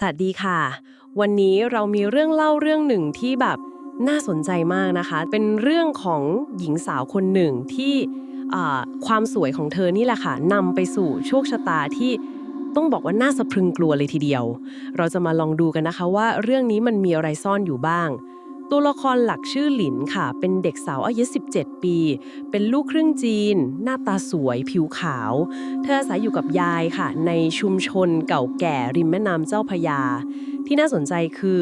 สวัสดีค่ะ วันนี้เรามีเรื่องเล่าเรื่องหนึ่งที่แบบน่าสนใจมากนะคะ เป็นเรื่องของหญิงสาวคนหนึ่งที่ความสวยของเธอนี่แหละค่ะนำไปสู่โชคชะตาที่ต้องบอกว่าน่าสะพรึงกลัวเลยทีเดียว เราจะมาลองดูกันนะคะว่าเรื่องนี้มันมีอะไรซ่อนอยู่บ้าง ตัวละครหลักชื่อหลินค่ะ เป็นเด็กสาวอายุ 17 ปี เป็นลูกครึ่งจีน หน้าตาสวยผิวขาว เธออาศัยอยู่กับยายค่ะ ในชุมชนเก่าแก่ริมแม่น้ำเจ้าพระยา ที่น่าสนใจคือ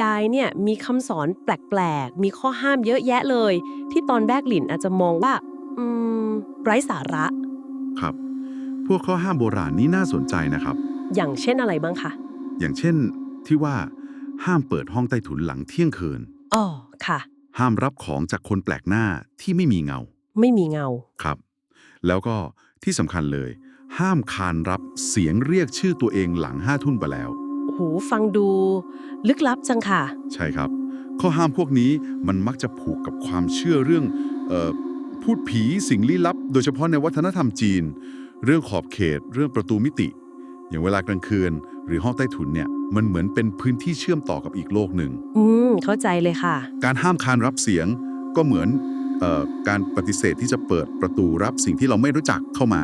ยายเนี่ยมีคำสอนแปลกๆ มีข้อห้ามเยอะแยะเลย ที่ตอนแรกหลินอาจจะมองว่าอืมไร้สาระ ครับ พวกข้อห้ามโบราณนี่น่าสนใจนะครับ อย่างเช่นอะไรบ้างคะ อย่างเช่นที่ว่าห้ามเปิดห้องใต้ถุนหลังเที่ยงคืน อ๋อค่ะ ห้ามรับของจากคนแปลกหน้าที่ไม่มีเงาไม่มีเงา ครับ แล้วก็ที่สำคัญเลย ห้ามคานรับเสียงเรียกชื่อตัวเองหลังห้าทุ่นไปแล้ว โอ้โหฟังดู ลึกลับจังค่ะ ใช่ครับ ข้อห้ามพวกนี้มันมักจะผูกกับความเชื่อเรื่องเออพูดผีสิ่งลี้ลับ โดยเฉพาะในวัฒนธรรมจีน เรื่องขอบเขต เรื่องประตูมิติ อย่างเวลากลางคืนหรือห้องใต้ถุนเนี่ย มันเหมือนเป็นพื้นที่เชื่อมต่อกับอีกโลกหนึ่ง อืม เข้าใจเลยค่ะ การห้ามคานรับเสียงก็เหมือนเออการปฏิเสธที่จะเปิดประตูรับสิ่งที่เราไม่รู้จักเข้ามา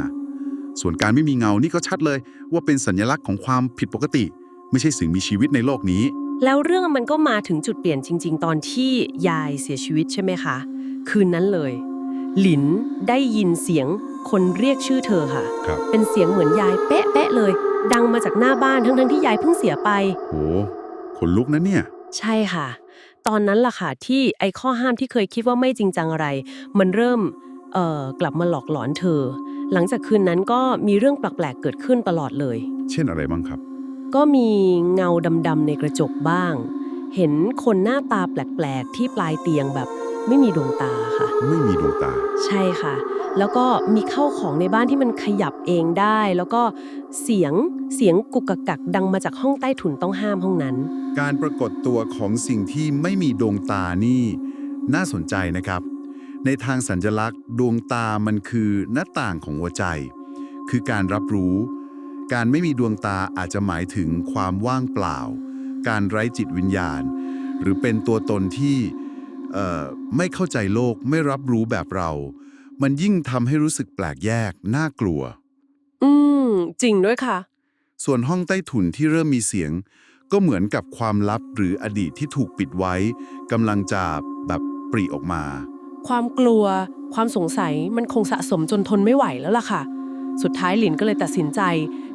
ส่วนการไม่มีเงานี่ก็ชัดเลย ว่าเป็นสัญลักษณ์ของความผิดปกติ ไม่ใช่สิ่งมีชีวิตในโลกนี้ แล้วเรื่องมันก็มาถึงจุดเปลี่ยนจริง ๆ ตอนที่ยายเสียชีวิตใช่ไหมคะ คืนนั้นเลย หลินได้ยินเสียงคนเรียกชื่อเธอค่ะ ครับ เป็นเสียงเหมือนยายเป๊ะๆเลย ดังมาจากหน้าบ้านทั้งๆที่ยายเพิ่งเสียไป โหขนลุกนะเนี่ย ใช่ค่ะ ตอนนั้นล่ะค่ะที่ไอ้ข้อห้ามที่เคยคิดว่าไม่จริงจังอะไร มันเริ่มเอ่อกลับมาหลอกหลอนเธอ หลังจากคืนนั้นก็มีเรื่องแปลกๆเกิดขึ้นตลอดเลย เช่นอะไรบ้างครับ ก็มีเงาดำๆในกระจกบ้าง เห็นคนหน้าตาแปลกๆที่ปลายเตียงแบบไม่มีดวงตาค่ะ ไม่มีดวงตา ใช่ค่ะ แล้วก็มีเข้าของในบ้านที่มันขยับเองได้ แล้วก็เสียงเสียงกุกกักกักดังมาจากห้องใต้ถุนต้องห้ามห้องนั้น การปรากฏตัวของสิ่งที่ไม่มีดวงตานี่ น่าสนใจนะครับ ในทางสัญลักษณ์ ดวงตามันคือหน้าต่างของหัวใจ คือการรับรู้ การไม่มีดวงตาอาจจะหมายถึงความว่างเปล่า การไร้จิตวิญญาณ หรือเป็นตัวตนที่ไม่เข้าใจโลกไม่รับรู้แบบเรา มันยิ่งทำให้รู้สึกแปลกแยก น่ากลัว อืม จริงด้วยค่ะ ส่วนห้องใต้ถุนที่เริ่มมีเสียง ก็เหมือนกับความลับหรืออดีตที่ถูกปิดไว้กำลังจะแบบปรีออกมา ความกลัว ความสงสัยมันคงสะสมจนทนไม่ไหวแล้วล่ะค่ะ สุดท้ายหลินก็เลยตัดสินใจ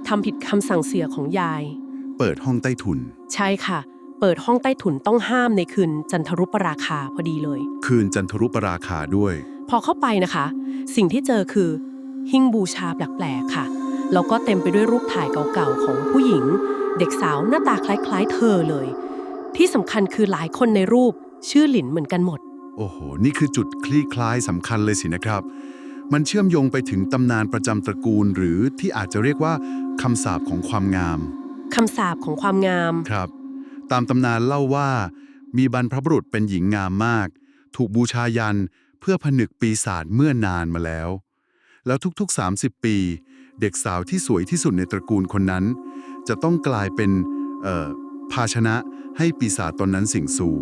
ทำผิดคำสั่งเสียของยาย เปิดห้องใต้ถุน ใช่ค่ะ เปิดห้องใต้ถุนต้องห้ามในคืนจันทรุปราคาพอดีเลย คืนจันทรุปราคาด้วยพ อเข้าไปนะคะ สิ่งที่เจอคือ หิ้งบูชาแปลกๆค่ะ แล้วก็เต็มไปด้วยรูปถ่ายเก่าๆของผู้หญิง เด็กสาวหน้าตาคล้ายๆ เธอเลย ที่สำคัญคือหลายคนในรูปชื่อหลินเหมือนกันหมด โอ้โห นี่คือจุดคลี่คลายสำคัญเลยสินะครับ มันเชื่อมโยงไปถึงตำนานประจำตระกูล หรือที่อาจจะเรียกว่าคำสาปของความงาม คำสาปของความงาม ครับ ตามตำนานเล่าว่า มีบรรพบุรุษเป็นหญิงงามมาก ถูกบูชายัน เพื่อผนึกปีศาจเมื่อนานมาแล้ว แล้วทุกๆ 30 ปี เด็กสาวที่สวยที่สุดในตระกูลคนนั้น จะต้องกลายเป็นเอ่อภาชนะให้ปีศาจตนนั้นสิงสู่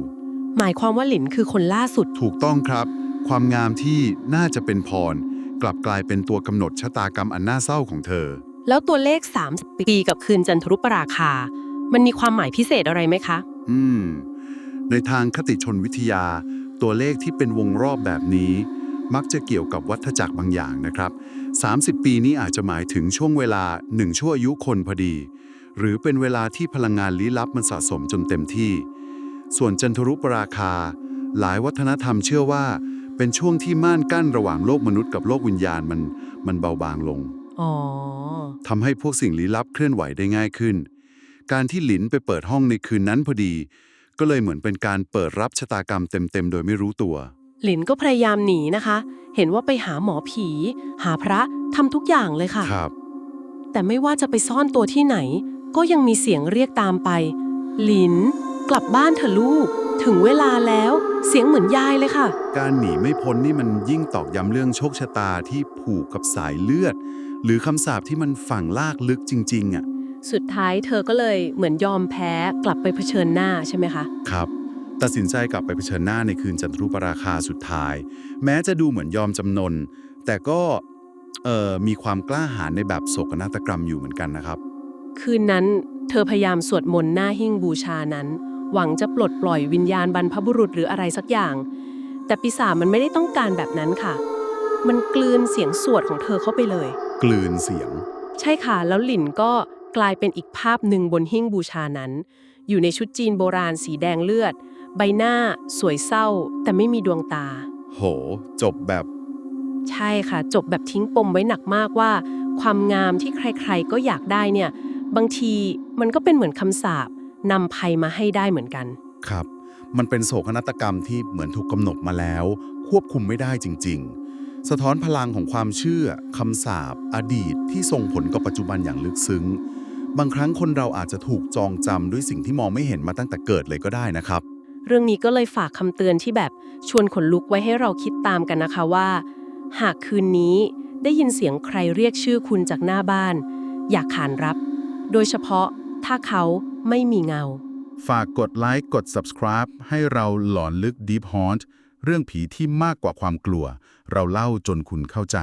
หมายความว่าหลินคือคนล่าสุด ถูกต้องครับ ความงามที่น่าจะเป็นพร กลับกลายเป็นตัวกำหนดชะตากรรมอันน่าเศร้าของเธอ แล้วตัวเลข 30 ปีกับคืนจันทรุปราคา มันมีความหมายพิเศษอะไรไหมคะ อืม ในทางคติชนวิทยา ตัวเลขที่เป็นวงรอบแบบนี้ มักจะเกี่ยวกับวัฏจักรบางอย่างนะครับ 30 ปีนี้อาจจะหมายถึงช่วงเวลาหนึ่งชั่วอายุคนพอดี หรือเป็นเวลาที่พลังงานลี้ลับมันสะสมจนเต็มที่ ส่วนจันทรุปราคา หลายวัฒนธรรมเชื่อว่า เป็นช่วงที่ม่านกั้นระหว่างโลกมนุษย์กับโลกวิญญาณมันมันเบาบางลงอ๋อทำให้พวกสิ่งลี้ลับเคลื่อนไหวได้ง่ายขึ้น การที่หลินไปเปิดห้องในคืนนั้นพอดี ก็เลยเหมือนเป็นการเปิดรับชะตากรรมเต็มๆ โดยไม่รู้ตัว หลินก็พยายามหนีนะคะ เห็นว่าไปหาหมอผี หาพระทำทุกอย่างเลยค่ะ ครับ แต่ไม่ว่าจะไปซ่อนตัวที่ไหน ก็ยังมีเสียงเรียกตามไป หลิน กลับบ้านเถอะลูก ถึงเวลาแล้ว เสียงเหมือนยายเลยค่ะ การหนีไม่พ้นนี่มันยิ่งตอกย้ำเรื่องโชคชะตาที่ผูกกับสายเลือด หรือคำสาปที่มันฝังลากลึกจริง ๆอะ สุดท้ายเธอก็เลยเหมือนยอมแพ้กลับไปเผชิญหน้าใช่ไหมคะ ครับ ตัดสินใจกลับไปเผชิญหน้าในคืนจันทรุปราคาสุดท้าย แม้จะดูเหมือนยอมจำนน แต่ก็เอ่อมีความกล้าหาญในแบบโศกนาฏกรรมอยู่เหมือนกันนะครับ คืนนั้นเธอพยายามสวดมนต์หน้าหิ้งบูชานั้น หวังจะปลดปล่อยวิญญาณบรรพบุรุษหรืออะไรสักอย่าง แต่ปีศาจมันไม่ได้ต้องการแบบนั้นค่ะ มันกลืนเสียงสวดของเธอเข้าไปเลย กลืนเสียง ใช่ค่ะแล้วหลินก็ กลายเป็นอีกภาพหนึ่งบนหิ้งบูชานั้น อยู่ในชุดจีนโบราณสีแดงเลือด ใบหน้า สวยเศร้า แต่ไม่มีดวงตา โห จบแบบ ใช่ค่ะ จบแบบทิ้งปมไว้หนักมากว่า ความงามที่ใครๆก็อยากได้เนี่ย บางทีมันก็เป็นเหมือนคำสาปนำภัยมาให้ได้เหมือนกัน ครับ มันเป็นโศกนาฏกรรมที่เหมือนถูกกำหนดมาแล้ว ควบคุมไม่ได้จริง ๆ สะท้อนพลังของความเชื่อคำสาปอดีตที่ส่งผลกับปัจจุบันอย่างลึกซึ้ง บางครั้งคนเราอาจจะถูกจองจำด้วยสิ่งที่มองไม่เห็นมาตั้งแต่เกิดเลยก็ได้นะครับ เรื่องนี้ก็เลยฝากคำเตือนที่แบบชวนขนลุกไว้ให้เราคิดตามกันนะคะว่า หากคืนนี้ได้ยินเสียงใครเรียกชื่อคุณจากหน้าบ้าน อยากขานรับ โดยเฉพาะถ้าเขาไม่มีเงา ฝากกดไลค์กด subscribe ให้เราหลอนลึก Deep Haunt เรื่องผีที่มากกว่าความกลัว เราเล่าจนคุณเข้าใจ